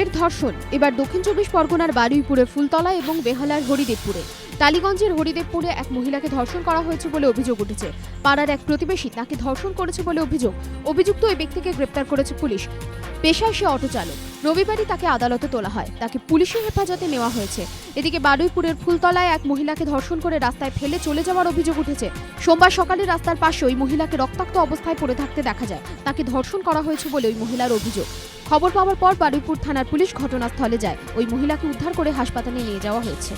ফের ধর্ষণ। এবার দক্ষিণ চব্বিশ পরগনার বারুইপুরে ফুলতলা এবং বেহালার হরিদেবপুরে। টালিগঞ্জের হরিদেবপুরে এক মহিলাকে ধর্ষণ করা হয়েছে বলে অভিযোগ উঠেছে। পাড়ার এক প্রতিবেশী তাকে ধর্ষণ করেছে বলে অভিযোগ। অভিযুক্ত ওই ব্যক্তিকে গ্রেপ্তার করেছে পুলিশ। পেশায় সে অটো চালক রবিবারই তাকে আদালতে তোলা হয়। তাকে পুলিশের হেফাজতে নেওয়া হয়েছে। এদিকে বারুইপুরের ফুলতলায় এক মহিলাকে ধর্ষণ করে রাস্তায় ফেলে চলে যাওয়ার অভিযোগ উঠেছে। সোমবার সকালে রাস্তার পাশে ওই মহিলাকে রক্তাক্ত অবস্থায় পড়ে থাকতে দেখা যায়। তাকে ধর্ষণ করা হয়েছে বলে ওই মহিলার অভিযোগ। খবর পাওয়ার পর বারুইপুর থানার পুলিশ ঘটনাস্থলে যায়। ওই মহিলাকে উদ্ধার করে হাসপাতালে নিয়ে যাওয়া হয়েছে।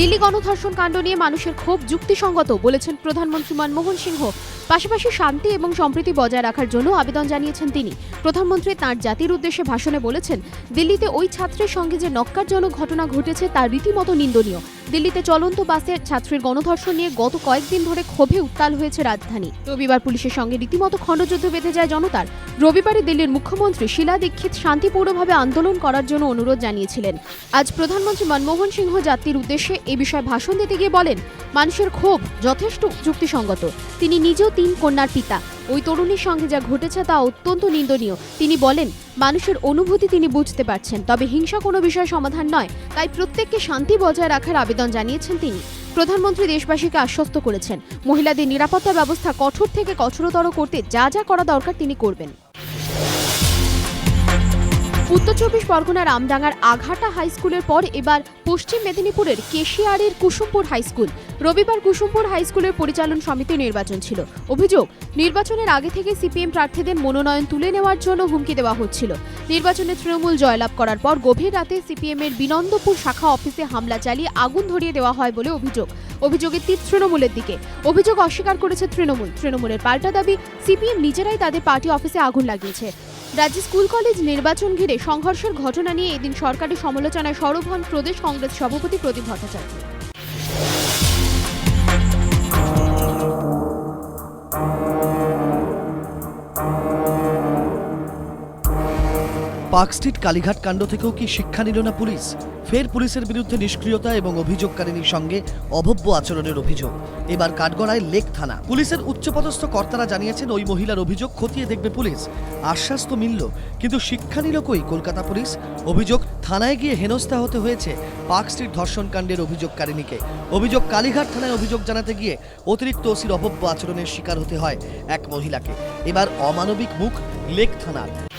দিল্লি গণধর্ষণ কাণ্ড নিয়ে মানুষের ক্ষোভ যুক্তিসঙ্গত, বলেছেন প্রধানমন্ত্রী মনমোহন সিংহ। পাশাপাশি শান্তি এবং সম্প্রীতি বজায় রাখার জন্য আবেদন জানিয়েছেন তিনি। প্রধানমন্ত্রী তার জাতির উদ্দেশ্যে ভাষণে বলেছেন, দিল্লিতে ওই ছাত্রের সঙ্গে যে নক্কারজনক ঘটনা ঘটেছে তা রীতিমতো নিন্দনীয়। দিল্লিতে চলন্ত বাসে ছাত্রীর গণধর্ষণ নিয়ে গত কয়েকদিন ধরে ক্ষোভে উত্তাল হয়েছে রাজধানী। রবিবার পুলিশের সঙ্গে রীতিমতো খণ্ডযুদ্ধ বেঁধে যায় জনতার। রবিবারে দিল্লির মুখ্যমন্ত্রী শিলা দীক্ষিত শান্তিপূর্ণভাবে আন্দোলন করার জন্য অনুরোধ জানিয়েছিলেন। আজ প্রধানমন্ত্রী মনমোহন সিংহ জাতির উদ্দেশ্যে এ বিষয়ে ভাষণ দিতে গিয়ে বলেন, মানুষের ক্ষোভ যথেষ্ট যুক্তিসঙ্গত। তিনি নিজেও তিন কন্যার পিতা। ওই তরুণীর সঙ্গে যা ঘটেছে তা অত্যন্ত নিন্দনীয়। তিনি বলেন, মানুষের অনুভূতি তিনি বুঝতে পারছেন, তবে হিংসা কোনো বিষয় সমাধান নয়, তাই প্রত্যেককে শান্তি বজায় রাখার আবেদন জানিয়েছেন তিনি। প্রধানমন্ত্রী দেশবাসীকে আশ্বস্ত করেছেন, মহিলাদের নিরাপত্তা ব্যবস্থা কঠোর থেকে কঠোরতর করতে যা যা করা দরকার তিনি করবেন। উত্তর চব্বিশ পরগনার আমডাঙ্গার আঘাটা হাই স্কুলের পর এবার পশ্চিম মেদিনীপুরের কেশিয়ারের কুসুমপুর হাই স্কুল। রবিবার কুসুমপুর হাই স্কুলের পরিচালন সমিতি নির্বাচন ছিল। অভিযোগ, নির্বাচনের আগে থেকে সিপিএম প্রার্থীদের মনোনয়ন তুলে নেওয়ার জন্য হুমকি দেওয়া হচ্ছিল। নির্বাচনে তৃণমূল জয়লাভ করার পর গভীর রাতে সিপিএম এর বিনন্দপুর শাখা অফিসে হামলা চালিয়ে আগুন ধরিয়ে দেওয়া হয় বলে অভিযোগ। অভিযোগের তীর তৃণমূলের দিকে। অভিযোগ অস্বীকার করেছে তৃণমূল। তৃণমূলের পাল্টা দাবি, সিপিএম নিজেরাই তাদের পার্টি অফিসে আগুন লাগিয়েছে। রাজ্যে স্কুল, কলেজ, নির্বাচন ঘিরে সংঘর্ষের ঘটনা নিয়ে এদিন সরকারি সমালোচনায় সরব হন প্রদেশ কংগ্রেস সভাপতি প্রদীপ ভট্টাচার্য। পার্ক স্ট্রিট কালীঘাট কাণ্ড থেকেও কি শিক্ষা নিল না পুলিশ? ফের পুলিশের বিরুদ্ধে নিষ্ক্রিয়তা এবং অভিযোগকারিনীর সঙ্গে অভব্য আচরণের অভিযোগ। এবার কাঠগড়ায় লেক থানা। পুলিশের উচ্চপদস্থ কর্তারা জানিয়েছেন, ওই মহিলার অভিযোগ খতিয়ে দেখবে পুলিশ। আশ্বাস তো মিলল, কিন্তু শিক্ষা নিল কই কলকাতা পুলিশ? অভিযোগ, থানায় গিয়ে হেনস্থা হতে হয়েছে পার্ক স্ট্রিট ধর্ষণ কাণ্ডের অভিযোগকারিণীকে। অভিযোগ, কালীঘাট থানায় অভিযোগ জানাতে গিয়ে অতিরিক্ত ওসির অভব্য আচরণের শিকার হতে হয় এক মহিলাকে। এবার অমানবিক মুখ লেক থানার।